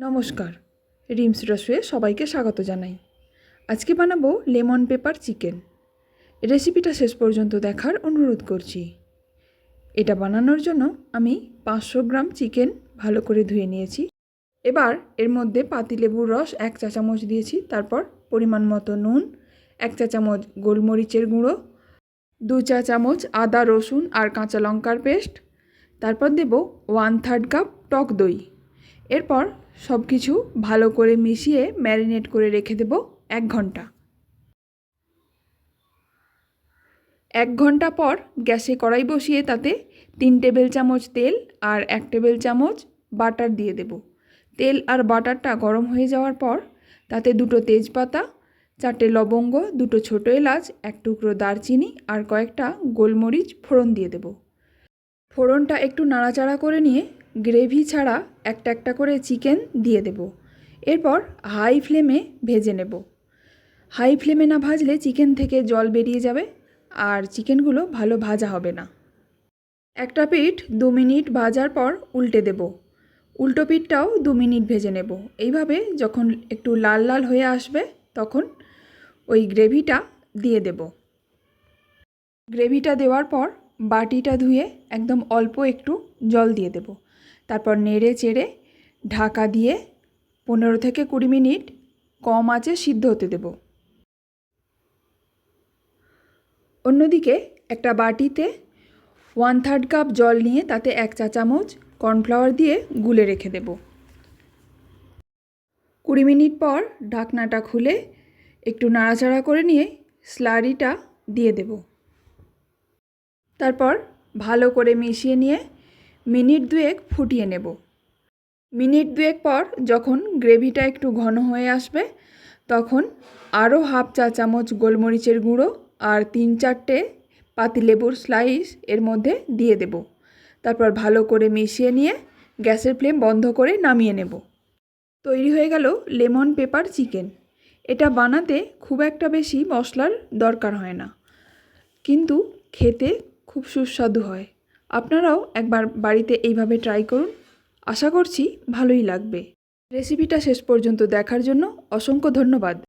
নমস্কার, রিমস রসুয়ে সবাইকে স্বাগত জানাই। আজকে বানাবো লেমন পেপার চিকেন। রেসিপিটা শেষ পর্যন্ত দেখার অনুরোধ করছি। এটা বানানোর জন্য আমি পাঁচশো গ্রাম চিকেন ভালো করে ধুয়ে নিয়েছি। এবার এর মধ্যে পাতিলেবুর রস এক চা চামচ দিয়েছি, তারপর পরিমাণ মতো নুন, এক চা চামচ গোলমরিচের গুঁড়ো, দু চা চামচ আদা রসুন আর কাঁচা লঙ্কার পেস্ট, তারপর দেব ওয়ান থার্ড কাপ টক দই। এরপর সব কিছু ভালো করে মিশিয়ে ম্যারিনেট করে রেখে দেব এক ঘণ্টা। এক ঘণ্টা পর গ্যাসে কড়াই বসিয়ে তাতে তিন টেবিল চামচ তেল আর এক টেবিল চামচ বাটার দিয়ে দেব। তেল আর বাটারটা গরম হয়ে যাওয়ার পর তাতে দুটো তেজপাতা, চারটে লবঙ্গ, দুটো ছোটো এলাচ, এক টুকরো দারচিনি আর কয়েকটা গোলমরিচ ফোড়ন দিয়ে দেব। ফোড়নটা একটু নাড়াচাড়া করে নিয়ে গ্রেভি ছাড়া একটা একটা করে চিকেন দিয়ে দেব। এরপর হাই ফ্লেমে ভেজে নেব। হাই ফ্লেমে না ভাজলে চিকেন থেকে জল বেরিয়ে যাবে আর চিকেনগুলো ভালো ভাজা হবে না। একটা পিঠ দু মিনিট ভাজার পর উল্টে দেব। উল্টো পিঠটাও দু মিনিট ভেজে নেব। এইভাবে যখন একটু লাল লাল হয়ে আসবে তখন ওই গ্রেভিটা দিয়ে দেব। গ্রেভিটা দেওয়ার পর বাটিটা ধুয়ে একদম অল্প একটু জল দিয়ে দেব। তারপর নেড়ে চেড়ে ঢাকা দিয়ে পনেরো থেকে কুড়ি মিনিট কম আঁচে সিদ্ধ হতে দেব। অন্যদিকে একটা বাটিতে ওয়ান থার্ড কাপ জল নিয়ে তাতে এক চা চামচ কর্নফ্লাওয়ার দিয়ে গুলে রেখে দেব। কুড়ি মিনিট পর ঢাকনাটা খুলে একটু নাড়াচাড়া করে নিয়ে স্লারিটা দিয়ে দেব। তারপর ভালো করে মিশিয়ে নিয়ে মিনিট দুয়েক ফুটিয়ে নেব। মিনিট দুয়েক পর যখন গ্রেভিটা একটু ঘন হয়ে আসবে, তখন আরও হাফ চা চামচ গোলমরিচের গুঁড়ো আর তিন চারটে পাতিলেবুর স্লাইস এর মধ্যে দিয়ে দেব। তারপর ভালো করে মিশিয়ে নিয়ে গ্যাসের ফ্লেম বন্ধ করে নামিয়ে নেব। তৈরি হয়ে গেল লেমন পেপার চিকেন। এটা বানাতে খুব একটা বেশি মশলার দরকার হয় না। কিন্তু খেতে খুব সুস্বাদু হয়। আপনারাও একবার বাড়িতে এইভাবে ট্রাই করুন। আশা করছি ভালোই লাগবে। রেসিপিটা শেষ পর্যন্ত দেখার জন্য অসংখ্য ধন্যবাদ।